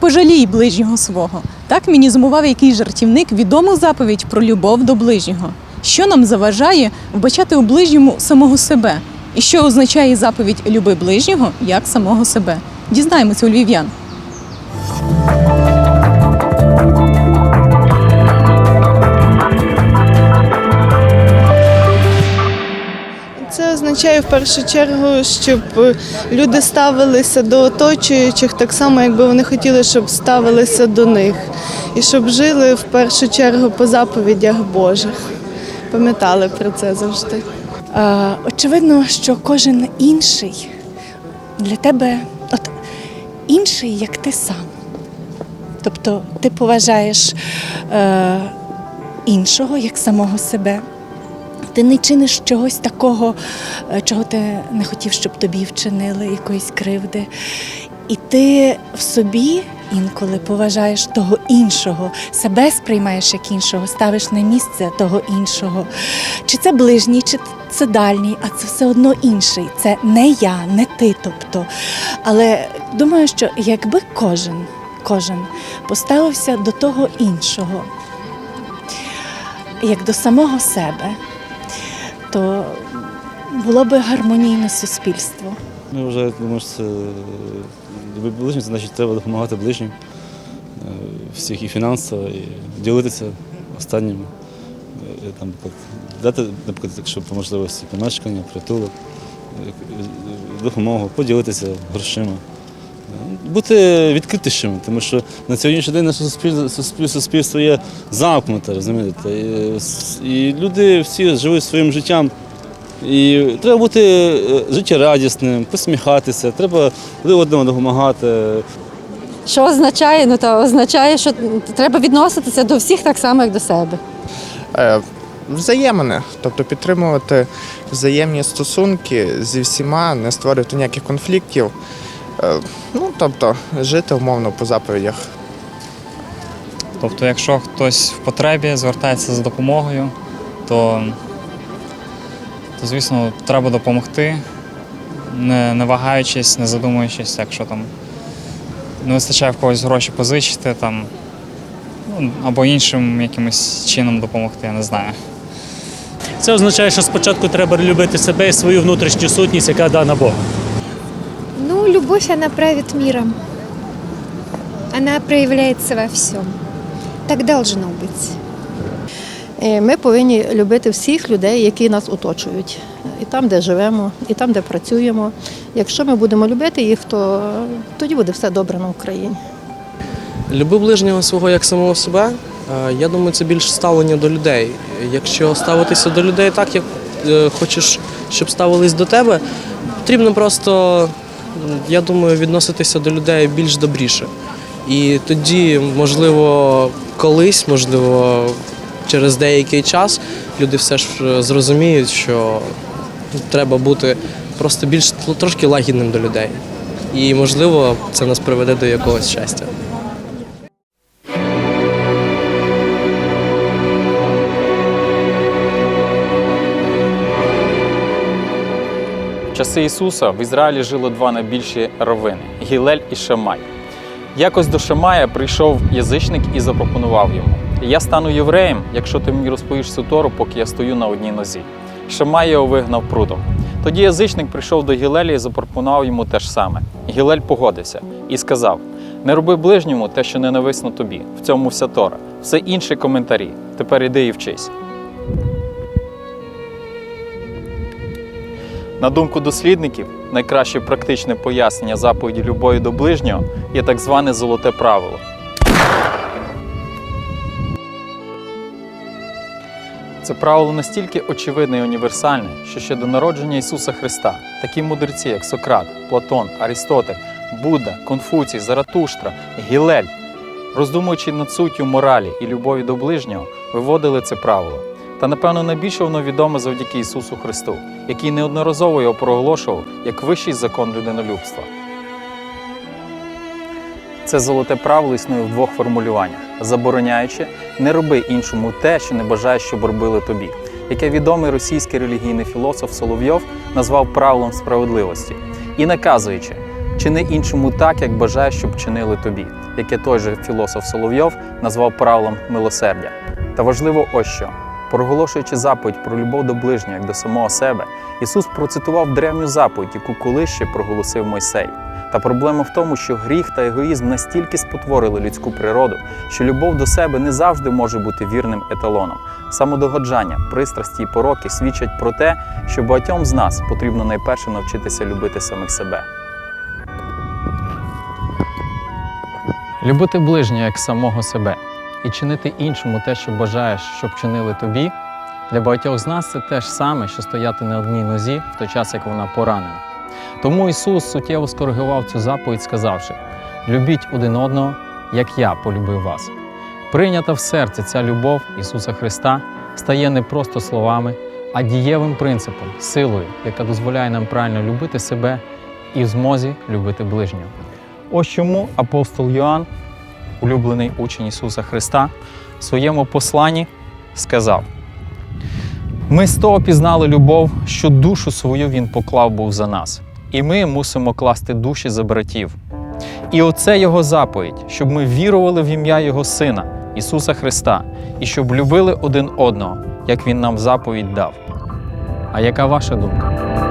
пожалій ближнього свого. Так мені який жартівник відому заповідь про любов до ближнього. Що нам заважає вбачати у ближньому самого себе? І що означає заповідь люби ближнього як самого себе? Дізнаємося у львів'ян. Означає в першу чергу, щоб люди ставилися до оточуючих так само, якби вони хотіли, щоб ставилися до них, і щоб жили в першу чергу по заповідях Божих. Пам'ятали про це завжди. Е, очевидно, що кожен інший для тебе от, інший, як ти сам. Тобто ти поважаєш е, іншого як самого себе. Ти не чиниш чогось такого, е, чого ти не хотів, щоб тобі вчинили, якоїсь кривди. І ти в собі інколи поважаєш того іншого, себе сприймаєш як іншого, ставиш на місце того іншого. Чи це ближній, чи це дальній, а це все одно інший. Це не я, не ти. Тобто. Але думаю, що якби кожен, кожен поставився до того іншого, як до самого себе, то було би гармонійне суспільство. Ну, вже думаю, що це любити ближніх, це значить треба допомагати ближнім е, всіх і фінансово, і ділитися останнім. Е, Там, дати, наприклад, якщо по можливості помешкання, притулок, е, е, допомогу, поділитися грошима. Бути відкритішими, тому що на сьогоднішній день наше суспільство, суспільство, є замкнуте, розумієте. І, і люди всі живуть своїм життям. І треба бути е, життєрадісним, посміхатися, треба один одному допомагати. Що означає? Ну то означає, що треба відноситися до всіх так само, як до себе. Е, Взаємини, тобто підтримувати взаємні стосунки зі всіма, не створювати ніяких конфліктів. Е, Ну, тобто, жити умовно по заповідях. Тобто, якщо хтось в потребі звертається за допомогою, то, то звісно, треба допомогти, не, не вагаючись, не задумуючись, якщо там не вистачає в когось гроші позичити там, ну, або іншим якимось чином допомогти, я не знаю. Це означає, що спочатку треба любити себе і свою внутрішню сутність, яка дана Богом. Любовь, она правит миром. Она проявляется во всем. Так должно быть. Е, Ми повинні любити всіх людей, які нас оточують, і там, де живемо, і там, де працюємо. Якщо ми будемо любити їх, то тоді буде все добре на Україні. Люби ближнього свого як самого себе. Е, Я думаю, це більше ставлення до людей. Якщо ставитися до людей так, як е, хочеш, щоб ставились до тебе, потрібно просто, я думаю, відноситися до людей більш добріше. І тоді, можливо, колись, можливо, через деякий час люди все ж е, зрозуміють, що треба бути просто більш трошки лагідним до людей. І можливо, це нас приведе до якогось щастя. Часи Ісуса в Ізраїлі жило два найбільші равини Гілель і Шамай. Якось до Шамая прийшов язичник і запропонував йому: Я стану євреєм, якщо ти мені розповіш всю Тору, поки я стою на одній нозі. Шамай його вигнав прудом. Тоді язичник прийшов до Гілеля і запропонував йому те ж саме. Гілель погодився і сказав: Не роби ближньому те, що ненависно тобі. В цьому вся Тора. Все інші коментарі. Тепер іди і вчись. На думку дослідників, найкраще практичне пояснення заповіді любові до ближнього є так зване золоте правило. Це правило настільки очевидне і універсальне, що ще до народження Ісуса Христа такі мудреці, як Сократ, Платон, Арістотель, Будда, Конфуцій, Заратуштра, Гілель, роздумуючи над суттю моралі і любові до ближнього, виводили це правило. Та напевно найбільше воно відоме завдяки Ісусу Христу, який неодноразово його проголошував як вищий закон людинолюбства. Це золоте правило існує в двох формулюваннях: забороняючи, не роби іншому те, що не бажаєш, щоб робили тобі, яке відомий російський релігійний філософ Соловйов назвав правилом справедливості, і наказуючи, Чини іншому так, як бажаєш, щоб чинили тобі, яке той же філософ Соловйов назвав правилом милосердя. Та важливо ось що. Проголошуючи заповідь про любов до ближнього як до самого себе, Ісус процитував древню заповідь, яку колись ще проголосив Мойсей. Та проблема в тому, що гріх та егоїзм настільки спотворили людську природу, що любов до себе не завжди може бути вірним еталоном. Самодогоджання, пристрасті і пороки свідчать про те, що багатьом з нас потрібно найперше навчитися любити самих себе. Любити ближнього як самого себе і чинити іншому те, що бажаєш, щоб чинили тобі. Для багатьох з нас це те ж саме, що стояти на одній нозі в той час, як вона поранена. Тому Ісус суттєво скоригував цю заповідь, сказавши: любіть один одного, як я полюбив вас. Прийнята в серце ця любов Ісуса Христа стає не просто словами, а дієвим принципом, силою, яка дозволяє нам правильно любити себе і в змозі любити ближнього. Ось чому апостол Йоанн, улюблений учень Ісуса Христа, в своєму посланні сказав: Ми з того пізнали любов, що душу свою Він поклав був за нас, і ми мусимо класти душі за братів. І оце Його заповідь, щоб ми вірували в ім'я Його Сина, Ісуса Христа, і щоб любили один одного, як Він нам заповідь дав. А яка ваша думка?